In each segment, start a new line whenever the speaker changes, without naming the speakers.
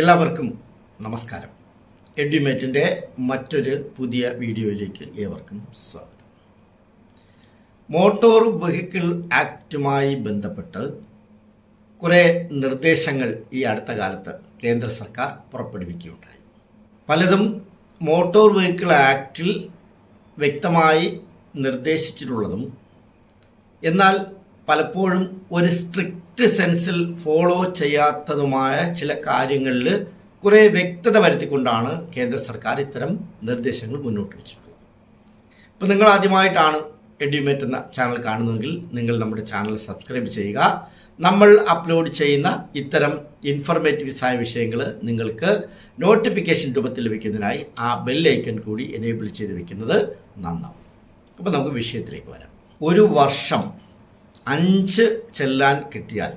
എല്ലാവർക്കും നമസ്കാരം. എഡ്യൂമേറ്റിന്റെ മറ്റൊരു പുതിയ വീഡിയോയിലേക്ക് ഏവർക്കും സ്വാഗതം. മോട്ടോർ വെഹിക്കിൾ ആക്റ്റുമായി ബന്ധപ്പെട്ട് കുറേ നിർദ്ദേശങ്ങൾ ഈ അടുത്ത കാലത്ത് കേന്ദ്ര സർക്കാർ പുറപ്പെടുവിക്കുകയുണ്ടായി. പലതും മോട്ടോർ വെഹിക്കിൾ ആക്റ്റിൽ വ്യക്തമായി നിർദ്ദേശിച്ചിട്ടുള്ളതും എന്നാൽ പലപ്പോഴും ഒരു സ്ട്രിക്റ്റ് സെൻസിൽ ഫോളോ ചെയ്യാത്തതുമായ ചില കാര്യങ്ങളിൽ കുറേ വ്യക്തത വരുത്തിക്കൊണ്ടാണ് കേന്ദ്ര സർക്കാർ ഇത്തരം നിർദ്ദേശങ്ങൾ മുന്നോട്ട് വെച്ചിട്ടുള്ളത് ഇപ്പം നിങ്ങൾ ആദ്യമായിട്ടാണ് എഡ്യൂമേറ്റ് എന്ന ചാനൽ കാണുന്നതെങ്കിൽ നിങ്ങൾ നമ്മുടെ ചാനൽ സബ്സ്ക്രൈബ് ചെയ്യുക. നമ്മൾ അപ്ലോഡ് ചെയ്യുന്ന ഇത്തരം ഇൻഫർമേറ്റീവ്സായ വിഷയങ്ങൾ നിങ്ങൾക്ക് നോട്ടിഫിക്കേഷൻ രൂപത്തിൽ ലഭിക്കുന്നതിനായി ആ ബെല്ലൈക്കൺ കൂടി എനേബിൾ ചെയ്ത് വെക്കുന്നത് നന്നാവും. അപ്പോൾ നമുക്ക് വിഷയത്തിലേക്ക് വരാം. ഒരു വർഷം അഞ്ച് ചെല്ലാൻ കിട്ടിയാൽ.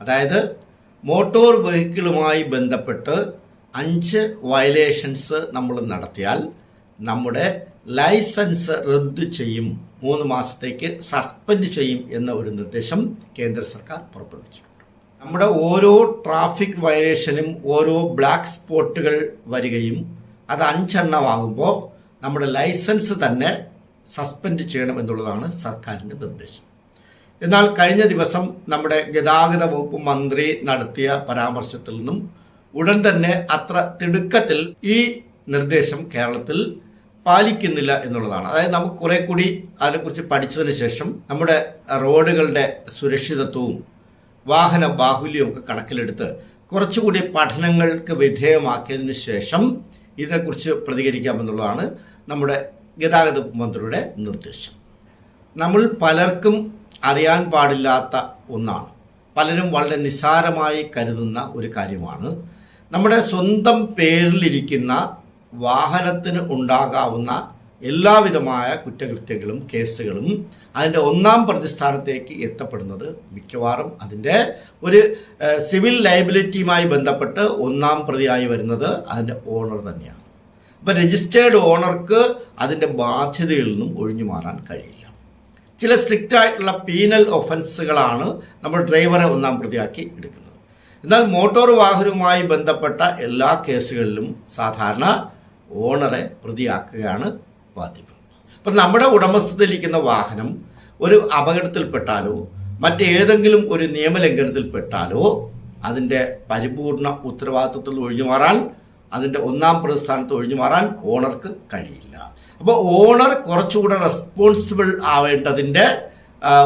അതായത് മോട്ടോർ വെഹിക്കിളുമായി ബന്ധപ്പെട്ട് അഞ്ച് വയലേഷൻസ് നമ്മൾ നടത്തിയാൽ നമ്മുടെ ലൈസൻസ് റദ്ദു ചെയ്യും മൂന്ന് മാസത്തേക്ക് സസ്പെൻഡ് ചെയ്യും എന്ന ഒരു നിർദ്ദേശം കേന്ദ്ര സർക്കാർ പുറപ്പെടുവിച്ചിട്ടുണ്ട്. നമ്മുടെ ഓരോ ട്രാഫിക് വയലേഷനും ഓരോ ബ്ലാക്ക് സ്പോട്ടുകൾ വരികയും അത് അഞ്ചെണ്ണമാകുമ്പോൾ നമ്മുടെ ലൈസൻസ് തന്നെ സസ്പെൻഡ് ചെയ്യണം എന്നുള്ളതാണ് സർക്കാരിന്റെ നിർദ്ദേശം. എന്നാൽ കഴിഞ്ഞ ദിവസം നമ്മുടെ ഗതാഗത വകുപ്പ് മന്ത്രി നടത്തിയ പരാമർശത്തിൽ നിന്നും ഉടൻ തന്നെ അത്ര തിടുക്കത്തിൽ ഈ നിർദ്ദേശം കേരളത്തിൽ പാലിക്കുന്നില്ല എന്നുള്ളതാണ്. അതായത് നമുക്ക് കുറെ കൂടി അതിനെക്കുറിച്ച് പഠിച്ചതിന് ശേഷം നമ്മുടെ റോഡുകളുടെ സുരക്ഷിതത്വവും വാഹന ബാഹുല്യവും ഒക്കെ കണക്കിലെടുത്ത് കുറച്ചുകൂടി പഠനങ്ങൾക്ക് വിധേയമാക്കിയതിനു ശേഷം ഇതിനെക്കുറിച്ച് പ്രതികരിക്കാമെന്നുള്ളതാണ് നമ്മുടെ ഗതാഗത മന്ത്രിയുടെ നിർദ്ദേശം. നമ്മൾ പലർക്കും അറിയാൻ പാടില്ലാത്ത ഒന്നാണ്. പലരും വളരെ നിസ്സാരമായി കരുതുന്ന ഒരു കാര്യമാണ്. നമ്മുടെ സ്വന്തം പേരിലിരിക്കുന്ന വാഹനത്തിന് ഉണ്ടാകാവുന്ന എല്ലാവിധമായ കുറ്റകൃത്യങ്ങളും കേസുകളും അതിന്റെ ഒന്നാം പ്രതിസ്ഥാനത്തേക്ക് എത്തപ്പെടുന്നത് മിക്കവാറും അതിന്റെ ഒരു സിവിൽ ലയബിലിറ്റിയുമായി ബന്ധപ്പെട്ട് ഒന്നാം പ്രതിയായി വരുന്നത് അതിന്റെ ഓണർ തന്നെയാണ്. അപ്പം രജിസ്റ്റേർഡ് ഓണർക്ക് അതിന്റെ ബാധ്യതയിൽ നിന്നും ഒഴിഞ്ഞു മാറാൻ കഴിയില്ല. ചില സ്ട്രിക്റ്റ് ആയിട്ടുള്ള പീനൽ ഒഫൻസുകളാണ് നമ്മൾ ഡ്രൈവറെ ഒന്നാം പ്രതിയാക്കി എടുക്കുന്നത്. എന്നാൽ മോട്ടോർ വാഹനവുമായി ബന്ധപ്പെട്ട എല്ലാ കേസുകളിലും സാധാരണ ഓണറെ പ്രതിയാക്കുകയാണ് പതിവ് അപ്പം നമ്മുടെ ഉടമസ്ഥതയിലിരിക്കുന്ന വാഹനം ഒരു അപകടത്തിൽപ്പെട്ടാലോ മറ്റേതെങ്കിലും ഒരു നിയമലംഘനത്തിൽപ്പെട്ടാലോ അതിന്റെ പരിപൂർണ ഉത്തരവാദിത്വത്തിൽ ഒഴിഞ്ഞു മാറാൻ അതിന്റെ ഒന്നാം പ്രതിസ്ഥാനത്ത് ഒഴിഞ്ഞു മാറാൻ ഓണർക്ക് കഴിയില്ല. അപ്പോൾ ഓണർ കുറച്ചുകൂടെ റെസ്പോൺസിബിൾ ആവേണ്ടതിന്റെ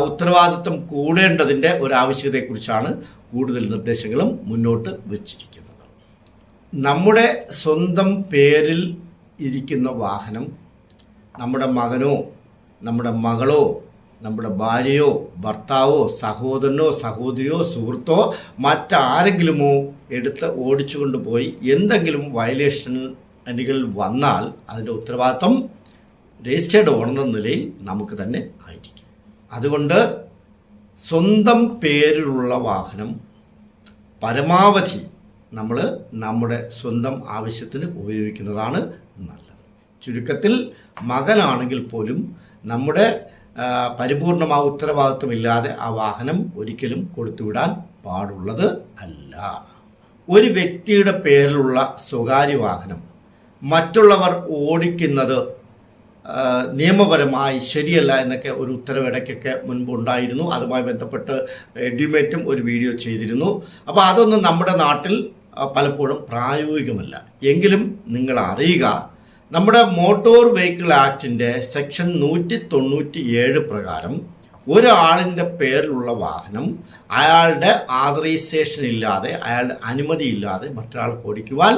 ഉത്തരവാദിത്വം കൂടേണ്ടതിന്റെ ഒരു ആവശ്യകതയെക്കുറിച്ചാണ് കൂടുതൽ നിർദ്ദേശങ്ങളും മുന്നോട്ട് വച്ചിരിക്കുന്നത്. നമ്മുടെ സ്വന്തം പേരിൽ ഇരിക്കുന്ന വാഹനം നമ്മുടെ മകനോ നമ്മുടെ മകളോ നമ്മുടെ ഭാര്യയോ ഭർത്താവോ സഹോദരനോ സഹോദരിയോ സുഹൃത്തോ മറ്റാരെങ്കിലുമോ എടുത്ത് ഓടിച്ചു കൊണ്ടുപോയി എന്തെങ്കിലും വയലേഷനുകൾ വന്നാൽ അതിന്റെ ഉത്തരവാദിത്വം രജിസ്റ്റേർഡ് ഓണർ എന്ന നിലയിൽ നമുക്ക് തന്നെ ആയിരിക്കും. അതുകൊണ്ട് സ്വന്തം പേരിലുള്ള വാഹനം പരമാവധി നമ്മൾ നമ്മുടെ സ്വന്തം ആവശ്യത്തിന് ഉപയോഗിക്കുന്നതാണ് നല്ലത്. ചുരുക്കത്തിൽ മകനാണെങ്കിൽ പോലും നമ്മുടെ പരിപൂർണമായ ഉത്തരവാദിത്വമില്ലാതെ ആ വാഹനം ഒരിക്കലും കൊടുത്തുവിടാൻ പാടുള്ളത് അല്ല. ഒരു വ്യക്തിയുടെ പേരിലുള്ള സ്വകാര്യ വാഹനം മറ്റുള്ളവർ ഓടിക്കുന്നത് നിയമപരമായി ശരിയല്ല എന്നൊക്കെ ഒരു ഉത്തരവ് ഇടയ്ക്കൊക്കെ മുൻപ് ഉണ്ടായിരുന്നു. അതുമായി ബന്ധപ്പെട്ട് എഡ്യൂമേറ്റും ഒരു വീഡിയോ ചെയ്തിരുന്നു. അപ്പോൾ അതൊന്നും നമ്മുടെ നാട്ടിൽ പലപ്പോഴും പ്രായോഗികമല്ല. എങ്കിലും നിങ്ങൾ അറിയുക നമ്മുടെ മോട്ടോർ വെഹിക്കിൾ ആക്ടിന്റെ സെക്ഷൻ നൂറ്റി തൊണ്ണൂറ്റി ഏഴ് പ്രകാരം ഒരാളിന്റെ പേരിലുള്ള വാഹനം അയാളുടെ ആതറൈസേഷൻ ഇല്ലാതെ അയാളുടെ അനുമതി ഇല്ലാതെ മറ്റൊരാൾക്ക് ഓടിക്കുവാൻ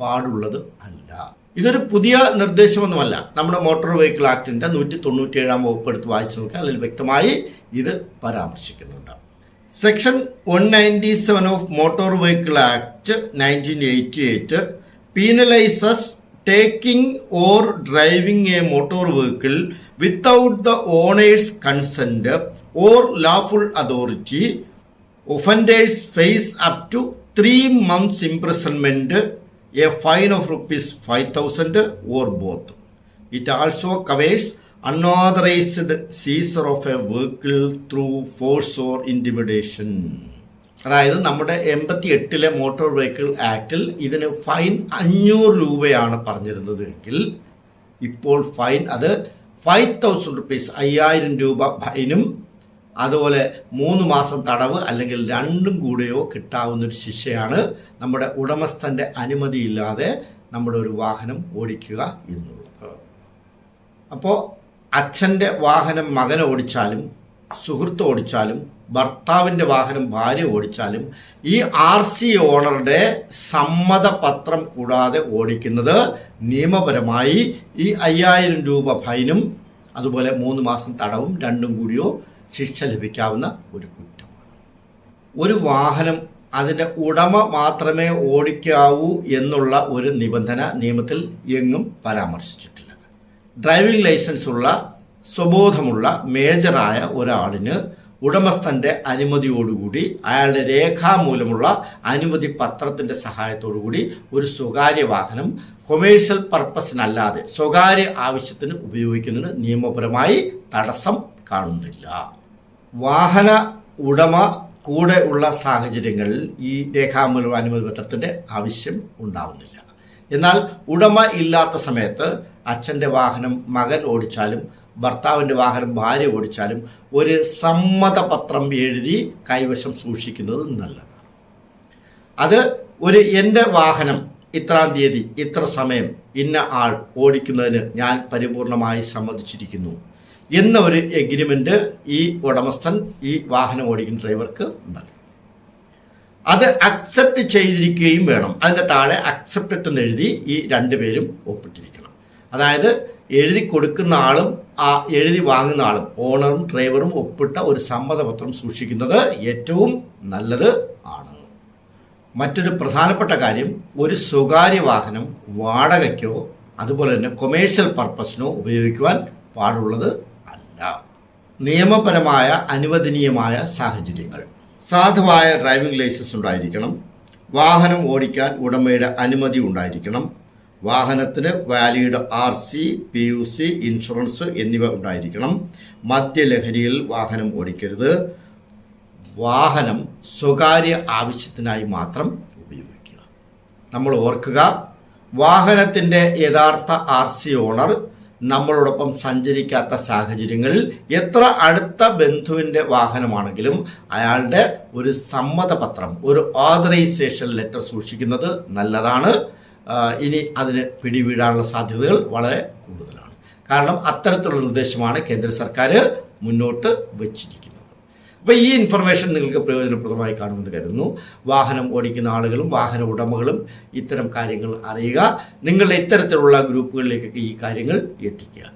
പാടുള്ളത് അല്ല. ഇതൊരു പുതിയ നിർദ്ദേശമൊന്നുമല്ല. നമ്മുടെ മോട്ടോർ വെഹിക്കിൾ ആക്ടിന്റെ നൂറ്റി തൊണ്ണൂറ്റി ഏഴാം വകുപ്പ് എടുത്ത് വായിച്ചു നോക്കുക അതിൽ വ്യക്തമായി ഇത് പരാമർശിക്കുന്നുണ്ട്. Section one ninety seven of motor vehicle act nineteen eighty eight penalises taking or driving a motor vehicle without the owner's consent or lawful authority offenders face up to three months imprisonment a fine of rupees five thousand or both it also covers unauthorised seizure of a vehicle through force or intimidation അതായത് നമ്മുടെ എൺപത്തി എട്ടിലെ motor vehicle ആക്ടിൽ ഇതിന് fine അഞ്ഞൂറ് രൂപയാണ് പറഞ്ഞിരുന്നത് എങ്കിൽ ഇപ്പോൾ ഫൈൻ അത് ഫൈവ് തൗസൻഡ് റുപ്പീസ് അയ്യായിരം രൂപ ഫൈനും അതുപോലെ മൂന്ന് മാസം തടവ് അല്ലെങ്കിൽ രണ്ടും കൂടെയോ കിട്ടാവുന്ന ഒരു ശിക്ഷയാണ് നമ്മുടെ ഉടമസ്ഥന്റെ അനുമതിയില്ലാതെ നമ്മുടെ ഒരു വാഹനം ഓടിക്കുക എന്നുള്ളത്. അപ്പോൾ അച്ഛന്റെ വാഹനം മകൻ ഓടിച്ചാലും സുഹൃത്ത് ഓടിച്ചാലും ഭർത്താവിന്റെ വാഹനം ഭാര്യ ഓടിച്ചാലും ഈ ആർ സി ഓണറുടെ സമ്മതപത്രം കൂടാതെ ഓടിക്കുന്നത് നിയമപരമായി ഈ അയ്യായിരം രൂപ ഫൈനും അതുപോലെ മൂന്ന് മാസം തടവും രണ്ടും കൂടിയോ ശിക്ഷ ലഭിക്കാവുന്ന ഒരു കുറ്റമാണ് ഒരു വാഹനം അതിന്റെ ഉടമ മാത്രമേ ഓടിക്കാവൂ എന്നുള്ള ഒരു നിബന്ധന നിയമത്തിൽ എങ്ങും പരാമർശിച്ചിട്ടില്ല. ഡ്രൈവിംഗ് ലൈസൻസ് ഉള്ള സ്വബോധമുള്ള മേജറായ ഒരാളിന് ഉടമസ്ഥന്റെ അനുമതിയോടുകൂടി അയാളുടെ രേഖാമൂലമുള്ള അനുമതി പത്രത്തിന്റെ സഹായത്തോടുകൂടി ഒരു സ്വകാര്യ വാഹനം കൊമേഴ്ഷ്യൽ പർപ്പസിനല്ലാതെ സ്വകാര്യ ആവശ്യത്തിന് ഉപയോഗിക്കുന്നതിന് നിയമപരമായി തടസ്സം കാണുന്നില്ല. വാഹന ഉടമ കൂടെ ഉള്ള സാഹചര്യങ്ങളിൽ ഈ രേഖാമൂലം അനുമതി പത്രത്തിന്റെ ആവശ്യം ഉണ്ടാവുന്നില്ല. എന്നാൽ ഉടമ ഇല്ലാത്ത സമയത്ത് അച്ഛന്റെ വാഹനം മകൻ ഓടിച്ചാലും ഭർത്താവിന്റെ വാഹനം ഭാര്യ ഓടിച്ചാലും ഒരു സമ്മതപത്രം എഴുതി കൈവശം സൂക്ഷിക്കുന്നത് നല്ലതാണ്. അത് ഒരു എന്റെ വാഹനം ഇത്രാം തീയതി ഇത്ര സമയം ഇന്ന ആൾ ഓടിക്കുന്നതിന് ഞാൻ പരിപൂർണമായി സമ്മതിച്ചിരിക്കുന്നു. എന്ന ഒരു എഗ്രിമെന്റ് ഈ ഉടമസ്ഥൻ ഈ വാഹനം ഓടിക്കുന്ന ഡ്രൈവർക്ക് നൽകി. അത് അക്സെപ്റ്റ് ചെയ്തിരിക്കുകയും വേണം. അതിന്റെ താഴെ അക്സെപ്റ്റഡ് എന്ന് എഴുതി ഈ രണ്ടുപേരും ഒപ്പിട്ടിരിക്കണം. അതായത് എഴുതി കൊടുക്കുന്ന ആളും ആ എഴുതി വാങ്ങുന്ന ആളും ഓണറും ഡ്രൈവറും ഒപ്പിട്ട ഒരു സമ്മതപത്രം സൂക്ഷിക്കുന്നത് ഏറ്റവും നല്ലത് ആണ്. മറ്റൊരു പ്രധാനപ്പെട്ട കാര്യം ഒരു സ്വകാര്യ വാഹനം വാടകയ്ക്കോ അതുപോലെ തന്നെ കൊമേഴ്ഷ്യൽ പർപ്പസിനോ ഉപയോഗിക്കുവാൻ പാടുള്ളത് അല്ല നിയമപരമായ അനുവദനീയമായ സാഹചര്യങ്ങൾ. സാധുവായ ഡ്രൈവിംഗ് ലൈസൻസ് ഉണ്ടായിരിക്കണം. വാഹനം ഓടിക്കാൻ ഉടമയുടെ അനുമതി ഉണ്ടായിരിക്കണം. വാഹനത്തിന് valid R C P U C insurance എന്നിവ ഉണ്ടായിരിക്കണം. മദ്യലഹരിയിൽ വാഹനം ഓടിക്കരുത്. വാഹനം സ്വകാര്യ ആവശ്യത്തിനായി മാത്രം ഉപയോഗിക്കുക. നമ്മൾ ഓർക്കുക വാഹനത്തിന്റെ യഥാർത്ഥ ആർ സി ഓണർ നമ്മളോടൊപ്പം സഞ്ചരിക്കാത്ത സാഹചര്യങ്ങളിൽ എത്ര അടുത്ത ബന്ധുവിന്റെ വാഹനമാണെങ്കിലും അയാളുടെ ഒരു സമ്മതപത്രം ഒരു ഓതറൈസേഷൻ ലെറ്റർ സൂക്ഷിക്കുന്നത് നല്ലതാണ്. ഇനി അതിന് പിടിവീഴാനുള്ള സാധ്യതകൾ വളരെ കൂടുതലാണ്. കാരണം അത്തരത്തിലുള്ള നിർദ്ദേശമാണ് കേന്ദ്ര സർക്കാർ മുന്നോട്ട് വച്ചിരിക്കുന്നത്. അപ്പോൾ ഈ ഇൻഫർമേഷൻ നിങ്ങൾക്ക് പ്രയോജനപ്രദമായി കാണുമെന്ന് കരുതുന്നു. വാഹനം ഓടിക്കുന്ന ആളുകളും വാഹന ഉടമകളും ഇത്തരം കാര്യങ്ങൾ അറിയുക. നിങ്ങളുടെ ഇത്തരത്തിലുള്ള ഗ്രൂപ്പുകളിലേക്കൊക്കെ ഈ കാര്യങ്ങൾ എത്തിക്കുക.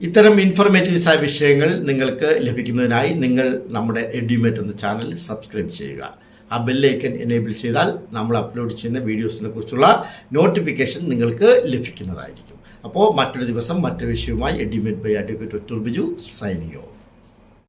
ഇത്തരം ഇൻഫർമേറ്റീവ്സ് ആയ വിഷയങ്ങൾ നിങ്ങൾക്ക് ലഭിക്കുന്നതിനായി നിങ്ങൾ നമ്മുടെ എഡ്യൂമേറ്റ് എന്ന ചാനൽ സബ്സ്ക്രൈബ് ചെയ്യുക. ആ ബെല്ലൈക്കൻ എനേബിൾ ചെയ്താൽ നമ്മൾ അപ്ലോഡ് ചെയ്യുന്ന വീഡിയോസിനെ കുറിച്ചുള്ള നോട്ടിഫിക്കേഷൻ നിങ്ങൾക്ക് ലഭിക്കുന്നതായിരിക്കും. അപ്പോൾ മറ്റൊരു ദിവസം മറ്റൊരു വിഷയവുമായി Edumate by advocate Ottoor Biju സൈനിയോ